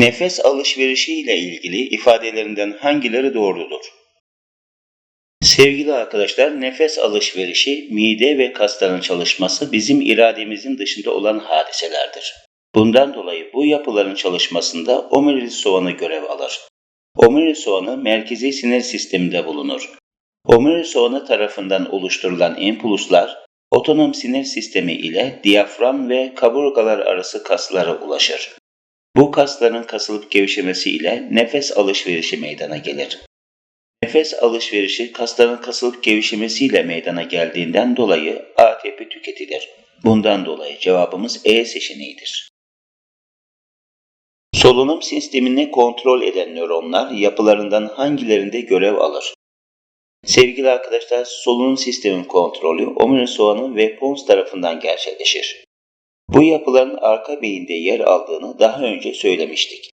Nefes alışverişi ile ilgili ifadelerinden hangileri doğrudur? Sevgili arkadaşlar, nefes alışverişi, mide ve kasların çalışması bizim irademizin dışında olan hadiselerdir. Bundan dolayı bu yapıların çalışmasında omurilik soğanı görev alır. Omurilik soğanı merkezi sinir sisteminde bulunur. Omurilik soğanı tarafından oluşturulan impulslar otonom sinir sistemi ile diyafram ve kaburgalar arası kaslara ulaşır. Bu kasların kasılıp gevşemesi ile nefes alışverişi meydana gelir. Nefes alışverişi kasların kasılıp gevşemesiyle meydana geldiğinden dolayı ATP tüketilir. Bundan dolayı cevabımız E seçeneğidir. Solunum sistemini kontrol eden nöronlar yapılarından hangilerinde görev alır? Sevgili arkadaşlar, solunum sistemin kontrolü omurilik soğanı ve pons tarafından gerçekleşir. Bu yapıların arka beyinde yer aldığını daha önce söylemiştik.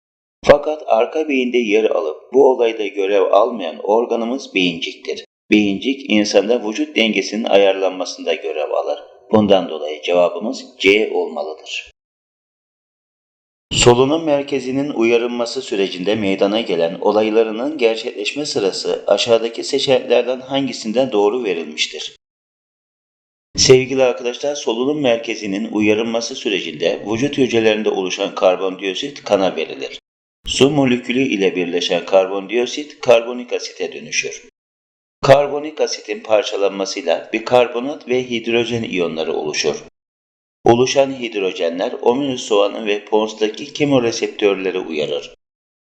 Fakat arka beyinde yer alıp bu olayda görev almayan organımız beyinciktir. Beyincik insanda vücut dengesinin ayarlanmasında görev alır. Bundan dolayı cevabımız C olmalıdır. Solunum merkezinin uyarılması sürecinde meydana gelen olaylarının gerçekleşme sırası aşağıdaki seçeneklerden hangisinden doğru verilmiştir? Sevgili arkadaşlar, solunum merkezinin uyarılması sürecinde vücut hücrelerinde oluşan karbondioksit kana verilir. Su molekülü ile birleşen karbondioksit karbonik asite dönüşür. Karbonik asitin parçalanmasıyla bikarbonat ve hidrojen iyonları oluşur. Oluşan hidrojenler omurilik soğanı ve ponstaki kemoreseptörleri uyarır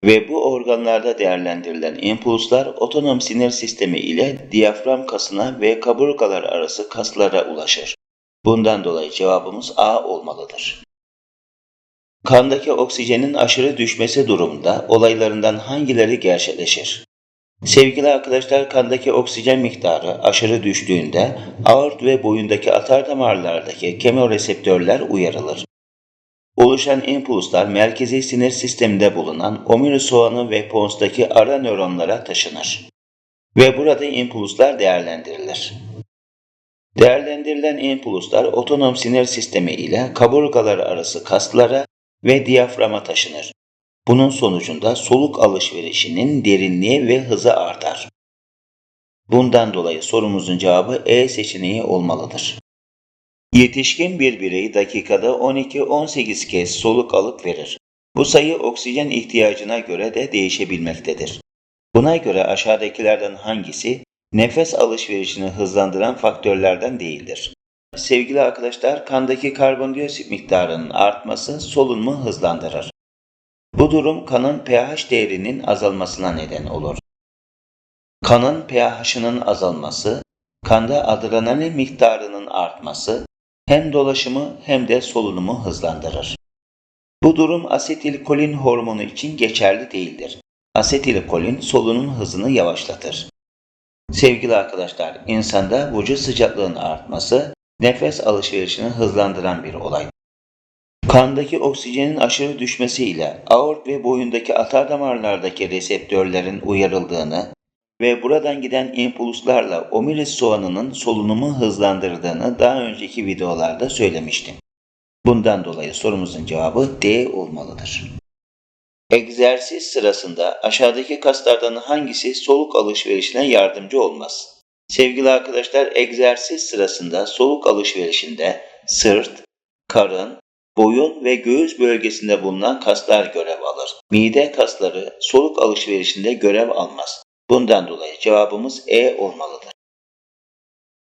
ve bu organlarda değerlendirilen impulslar otonom sinir sistemi ile diyafram kasına ve kaburgalar arası kaslara ulaşır. Bundan dolayı cevabımız A olmalıdır. Kandaki oksijenin aşırı düşmesi durumunda olaylarından hangileri gerçekleşir? Sevgili arkadaşlar kandaki oksijen miktarı aşırı düştüğünde aort ve boyundaki atar damarlardaki kemoreseptörler uyarılır. Oluşan impulslar merkezi sinir sisteminde bulunan omurilik soğanı ve ponstaki ara nöronlara taşınır. Ve burada impulslar değerlendirilir. Değerlendirilen impulslar otonom sinir sistemi ile kaburgalar arası kaslara ve diyaframa taşınır. Bunun sonucunda soluk alışverişinin derinliği ve hızı artar. Bundan dolayı sorumuzun cevabı E seçeneği olmalıdır. Yetişkin bir birey dakikada 12-18 kez soluk alıp verir. Bu sayı oksijen ihtiyacına göre de değişebilmektedir. Buna göre aşağıdakilerden hangisi nefes alışverişini hızlandıran faktörlerden değildir? Sevgili arkadaşlar, kandaki karbondioksit miktarının artması solunumu hızlandırır. Bu durum kanın pH değerinin azalmasına neden olur. Kanın pH'ının azalması, kanda adrenalin miktarının artması hem dolaşımı hem de solunumu hızlandırır. Bu durum asetilkolin hormonu için geçerli değildir. Asetilkolin solunum hızını yavaşlatır. Sevgili arkadaşlar, insanda vücut sıcaklığının artması nefes alışverişini hızlandıran bir olay. Kandaki oksijenin aşırı düşmesiyle aort ve boyundaki atar damarlardaki reseptörlerin uyarıldığını ve buradan giden impulslarla omurilik soğanının solunumu hızlandırdığını daha önceki videolarda söylemiştim. Bundan dolayı sorumuzun cevabı D olmalıdır. Egzersiz sırasında aşağıdaki kaslardan hangisi soluk alışverişine yardımcı olmaz? Sevgili arkadaşlar, egzersiz sırasında soluk alışverişinde sırt, karın, boyun ve göğüs bölgesinde bulunan kaslar görev alır. Mide kasları soluk alışverişinde görev almaz. Bundan dolayı cevabımız E olmalıdır.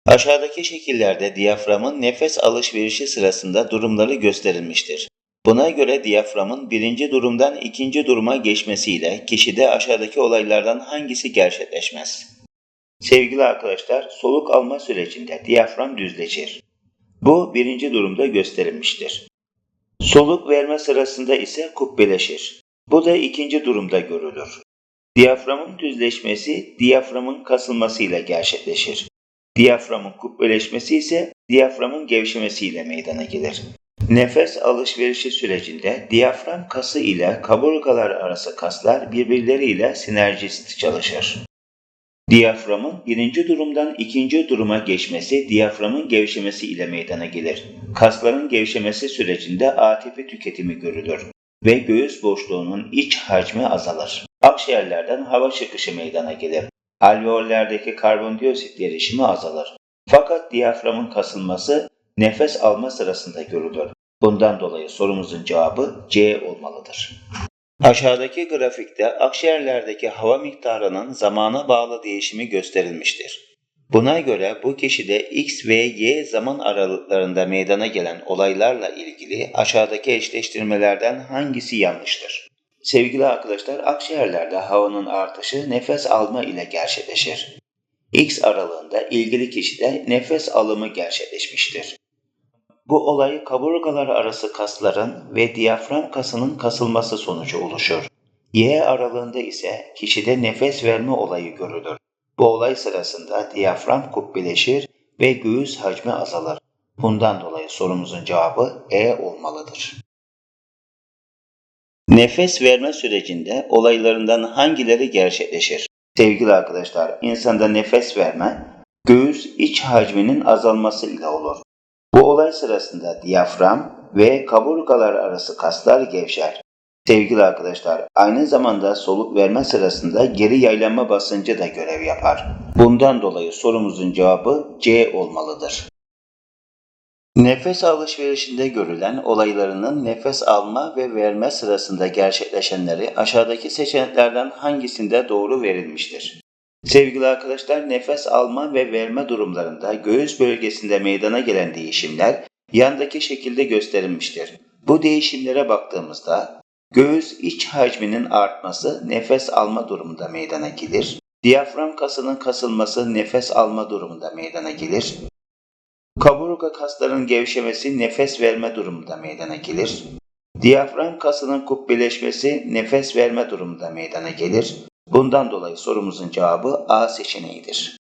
Aşağıdaki şekillerde diyaframın nefes alışverişi sırasında durumları gösterilmiştir. Buna göre diyaframın birinci durumdan ikinci duruma geçmesiyle kişide aşağıdaki olaylardan hangisi gerçekleşmez? Sevgili arkadaşlar, soluk alma sürecinde diyafram düzleşir. Bu birinci durumda gösterilmiştir. Soluk verme sırasında ise kubbeleşir. Bu da ikinci durumda görülür. Diyaframın düzleşmesi diyaframın kasılmasıyla gerçekleşir. Diyaframın kubbeleşmesi ise diyaframın gevşemesiyle meydana gelir. Nefes alışverişi sürecinde diyafram kası ile kaburgalar arası kaslar birbirleriyle sinerjist çalışır. Diyaframın birinci durumdan ikinci duruma geçmesi diyaframın gevşemesi ile meydana gelir. Kasların gevşemesi sürecinde ATP tüketimi görülür. ve göğüs boşluğunun iç hacmi azalır. Akciğerlerden hava çıkışı meydana gelir. Alveollerdeki karbondioksit derişimi azalır. Fakat diyaframın kasılması nefes alma sırasında görülür. Bundan dolayı sorumuzun cevabı C olmalıdır. Aşağıdaki grafikte akciğerlerdeki hava miktarının zamana bağlı değişimi gösterilmiştir. Buna göre bu kişide X ve Y zaman aralıklarında meydana gelen olaylarla ilgili aşağıdaki eşleştirmelerden hangisi yanlıştır? Sevgili arkadaşlar, akciğerlerde havanın artışı nefes alma ile gerçekleşir. X aralığında ilgili kişide nefes alımı gerçekleşmiştir. Bu olay kaburgalar arası kasların ve diyafram kasının kasılması sonucu oluşur. Y aralığında ise kişide nefes verme olayı görülür. Bu olay sırasında diyafram kubbeleşir ve göğüs hacmi azalır. Bundan dolayı sorumuzun cevabı E olmalıdır. Nefes verme sürecinde olaylarından hangileri gerçekleşir? Sevgili arkadaşlar, insanda nefes verme, göğüs iç hacminin azalması ile olur. Bu olay sırasında diyafram ve kaburgalar arası kaslar gevşer. Sevgili arkadaşlar, aynı zamanda soluk verme sırasında geri yaylanma basıncı da görev yapar. Bundan dolayı sorumuzun cevabı C olmalıdır. Nefes alışverişinde görülen olaylarının nefes alma ve verme sırasında gerçekleşenleri aşağıdaki seçeneklerden hangisinde doğru verilmiştir? Sevgili arkadaşlar, nefes alma ve verme durumlarında göğüs bölgesinde meydana gelen değişimler yandaki şekilde gösterilmiştir. Bu değişimlere baktığımızda göğüs iç hacminin artması nefes alma durumunda meydana gelir. Diyafram kasının kasılması nefes alma durumunda meydana gelir. Kaburga kaslarının gevşemesi nefes verme durumunda meydana gelir. Diyafram kasının kubbeleşmesi nefes verme durumunda meydana gelir. Bundan dolayı sorumuzun cevabı A seçeneğidir.